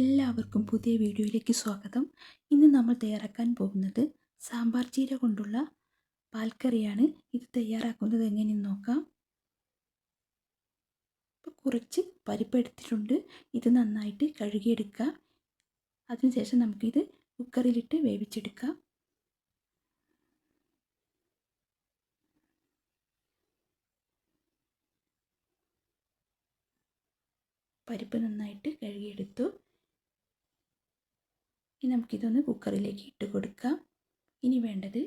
എല്ലാവർക്കും പുതിയ വീഡിയോയിലേക്ക് സ്വാഗതം. ഇന്ന് നമ്മൾ തയ്യാറാക്കാൻ പോകുന്നത് സാമ്പാർ ചീര കൊണ്ടുള്ള പാൽക്കറിയാണ്. ഇത് തയ്യാറാക്കുന്നത് എങ്ങനെയെന്ന് നോക്കാം. ഇപ്പോൾ കുറച്ച് പരിപ്പ് എടുത്തിട്ടുണ്ട്. ഇത് നന്നായിട്ട് കഴുകിയെടുക്കുക അതിനുശേഷം നമുക്കിത് കുക്കറിലിട്ട് വേവിച്ചെടുക്കാം. പരിപ്പ് നന്നായിട്ട് കഴുകിയെടുത്തു. ഇനി നമുക്കിതൊന്ന് കുക്കറിലേക്ക് ഇട്ട് കൊടുക്കാം. ഇനി വേണ്ടത്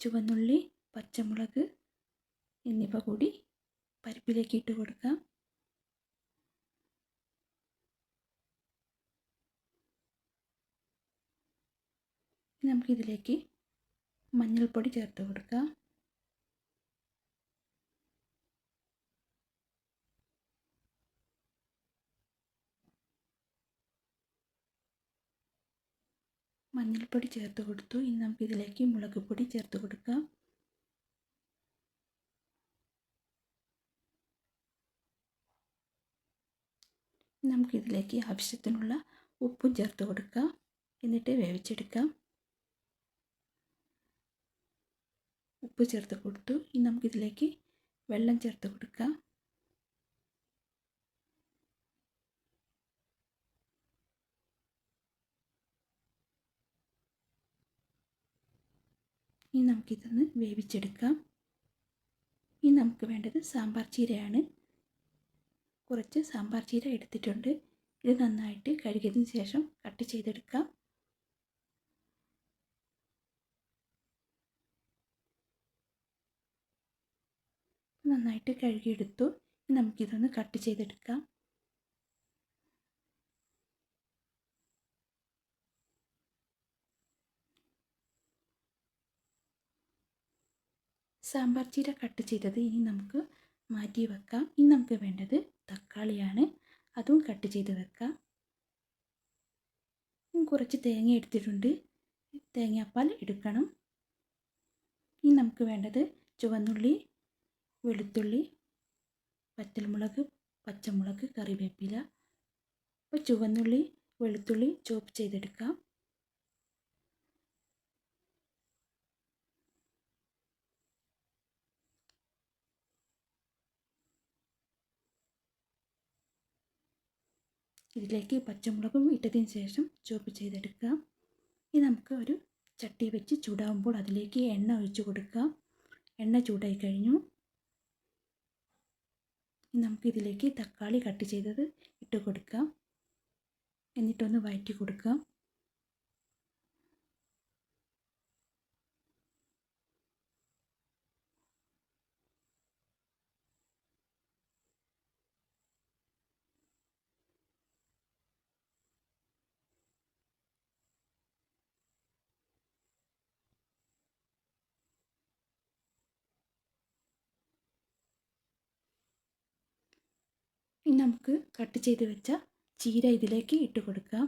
ചുവന്നുള്ളി പച്ചമുളക് എന്നിവ കൂടി പരിപ്പിലേക്ക് ഇട്ട് കൊടുക്കാം. നമുക്കിതിലേക്ക് മഞ്ഞൾപ്പൊടി ചേർത്ത് കൊടുക്കാം. മഞ്ഞൾപ്പൊടി ചേർത്ത് കൊടുത്തു. ഇനി നമുക്കിതിലേക്ക് മുളക് പൊടി ചേർത്ത് കൊടുക്കാം. നമുക്കിതിലേക്ക് ആവശ്യത്തിനുള്ള ഉപ്പും ചേർത്ത് കൊടുക്കാം. എന്നിട്ട് വേവിച്ചെടുക്കാം. ഉപ്പ് ചേർത്ത് കൊടുത്തു. ഇനി നമുക്കിതിലേക്ക് വെള്ളം ചേർത്ത് കൊടുക്കാം. ഇനി നമുക്കിതൊന്ന് വേവിച്ചെടുക്കാം. ഇനി നമുക്ക് വേണ്ടത് സാമ്പാർ ചീരയാണ്. കുറച്ച് സാമ്പാർ ചീര എടുത്തിട്ടുണ്ട്. ഇത് നന്നായിട്ട് കഴുകിയതിന് ശേഷം കട്ട് ചെയ്തെടുക്കാം. നന്നായിട്ട് കഴുകിയെടുത്തു. നമുക്കിതൊന്ന് കട്ട് ചെയ്തെടുക്കാം. സാമ്പാർ ചീര കട്ട് ചെയ്തത് ഇനി നമുക്ക് മാറ്റി വെക്കാം. ഇനി നമുക്ക് വേണ്ടത് തക്കാളിയാണ്. അതും കട്ട് ചെയ്ത് വെക്കാം. കുറച്ച് തേങ്ങ എടുത്തിട്ടുണ്ട്. തേങ്ങാപ്പാൽ എടുക്കണം. ഇനി നമുക്ക് വേണ്ടത് ചുവന്നുള്ളി വെളുത്തുള്ളി പച്ചമുളക് പച്ചമുളക് കറിവേപ്പില. അപ്പോൾ ചുവന്നുള്ളി വെളുത്തുള്ളി ചോപ്പ് ചെയ്തെടുക്കാം. ഇതിലേക്ക് പച്ചമുളകും ഇട്ടതിന് ശേഷം ചോപ്പ് ചെയ്തെടുക്കാം ഇനി നമുക്ക് ഒരു ചട്ടി വെച്ച് ചൂടാകുമ്പോൾ അതിലേക്ക് എണ്ണ ഒഴിച്ചു കൊടുക്കാം എണ്ണ ചൂടായി കഴിഞ്ഞു. നമുക്കിതിലേക്ക് തക്കാളി കട്ട് ചെയ്തത് ഇട്ട് കൊടുക്കാം. എന്നിട്ടൊന്ന് വഴറ്റി കൊടുക്കാം. ഇനി നമുക്ക് കട്ട് ചെയ്ത് വെച്ച ചീര ഇതിലേക്ക് ഇട്ട് കൊടുക്കാം.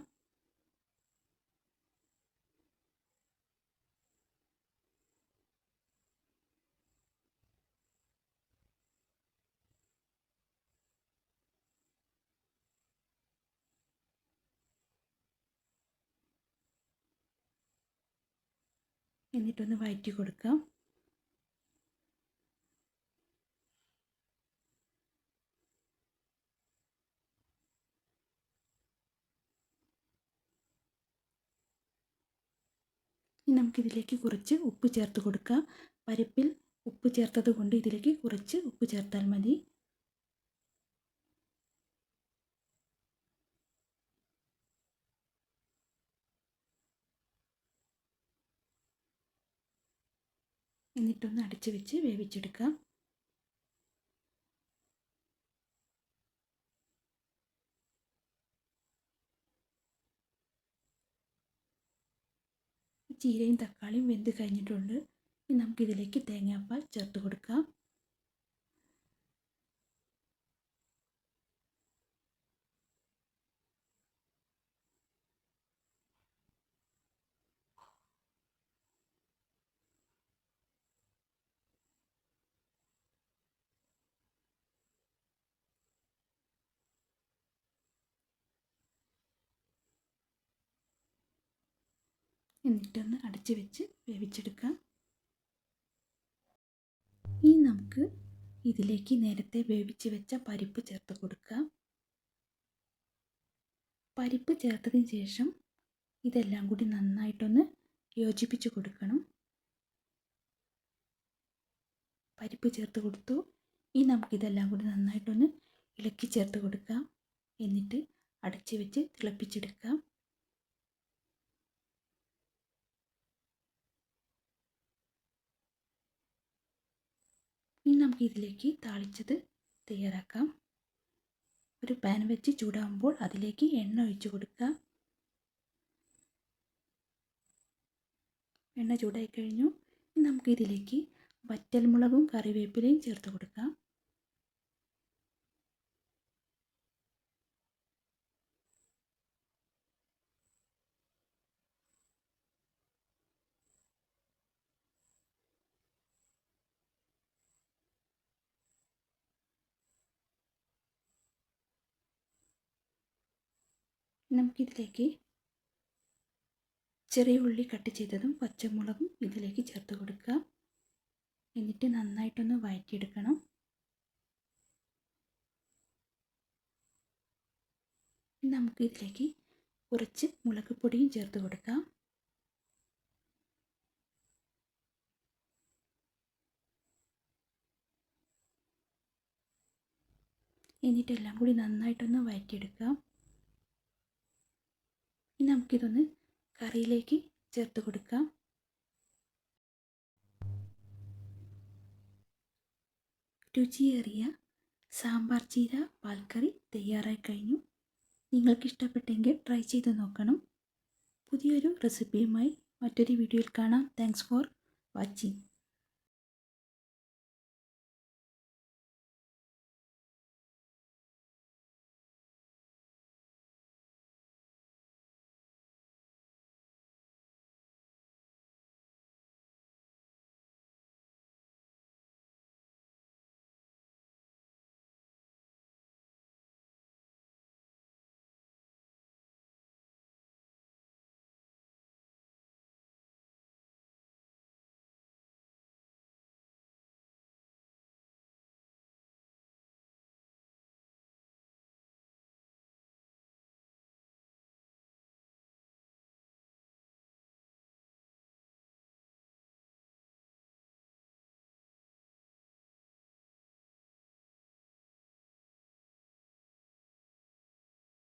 എന്നിട്ടൊന്ന് വഴറ്റി കൊടുക്കാം. ഇനി നമുക്കിതിലേക്ക് കുറച്ച് ഉപ്പ് ചേർത്ത് കൊടുക്കാം. പരിപ്പിൽ ഉപ്പ് ചേർത്തത് കൊണ്ട് ഇതിലേക്ക് കുറച്ച് ഉപ്പ് ചേർത്താൽ മതി. എന്നിട്ടൊന്ന് അടിച്ചു വെച്ച് വേവിച്ചെടുക്കാം. ചീരയും തക്കാളിയും വെന്ത് കഴിഞ്ഞിട്ടുണ്ട്. ഇനി നമുക്കിതിലേക്ക് തേങ്ങാപ്പാൽ ചേർത്ത് കൊടുക്കാം. എന്നിട്ടൊന്ന് അടച്ച് വെച്ച് വേവിച്ചെടുക്കാം. ഇനി നമുക്ക് ഇതിലേക്ക് നേരത്തെ വേവിച്ച് വെച്ച പരിപ്പ് ചേർത്ത് കൊടുക്കാം. പരിപ്പ് ചേർത്തതിന് ശേഷം ഇതെല്ലാം കൂടി നന്നായിട്ടൊന്ന് യോജിപ്പിച്ച് കൊടുക്കണം. പരിപ്പ് ചേർത്ത് കൊടുത്തു. ഇനി നമുക്കിതെല്ലാം കൂടി നന്നായിട്ടൊന്ന് ഇളക്കി ചേർത്ത് കൊടുക്കാം. എന്നിട്ട് അടച്ച് വെച്ച് തിളപ്പിച്ചെടുക്കാം. ഇനി നമുക്ക് ഇതിലേക്ക് താളിച്ചത് തയ്യാറാക്കാം. ഒരു പാൻ വെച്ച് ചൂടാകുമ്പോൾ അതിലേക്ക് എണ്ണ ഒഴിച്ചു കൊടുക്കുക. എണ്ണ ചൂടായി കഴിഞ്ഞു. ഇനി നമുക്ക് ഇതിലേക്ക് വറ്റൽമുളകും കറിവേപ്പിലയും ചേർത്ത് കൊടുക്കാം. നമുക്കിതിലേക്ക് ചെറിയ ഉള്ളി കട്ട് ചെയ്തതും പച്ചമുളകും ഇതിലേക്ക് ചേർത്ത് കൊടുക്കാം എന്നിട്ട് നന്നായിട്ടൊന്ന് വഴറ്റിയെടുക്കണം. നമുക്ക് ഇതിലേക്ക് കുറച്ച് മുളക് പൊടിയും ചേർത്ത് കൊടുക്കാം. എന്നിട്ടെല്ലാം കൂടി നന്നായിട്ടൊന്ന് വഴറ്റിയെടുക്കാം. ഇനി നമുക്കിതൊന്ന് കറിയിലേക്ക് ചേർത്ത് കൊടുക്കാം. രുചിയേറിയ സാമ്പാർ ചീര പാൽക്കറി തയ്യാറായി കഴിഞ്ഞു. നിങ്ങൾക്ക് ഇഷ്ടപ്പെട്ടെങ്കിൽ ട്രൈ ചെയ്ത് നോക്കണം. പുതിയൊരു റെസിപ്പിയുമായി മറ്റൊരു വീഡിയോയിൽ കാണാം. Thanks for watching.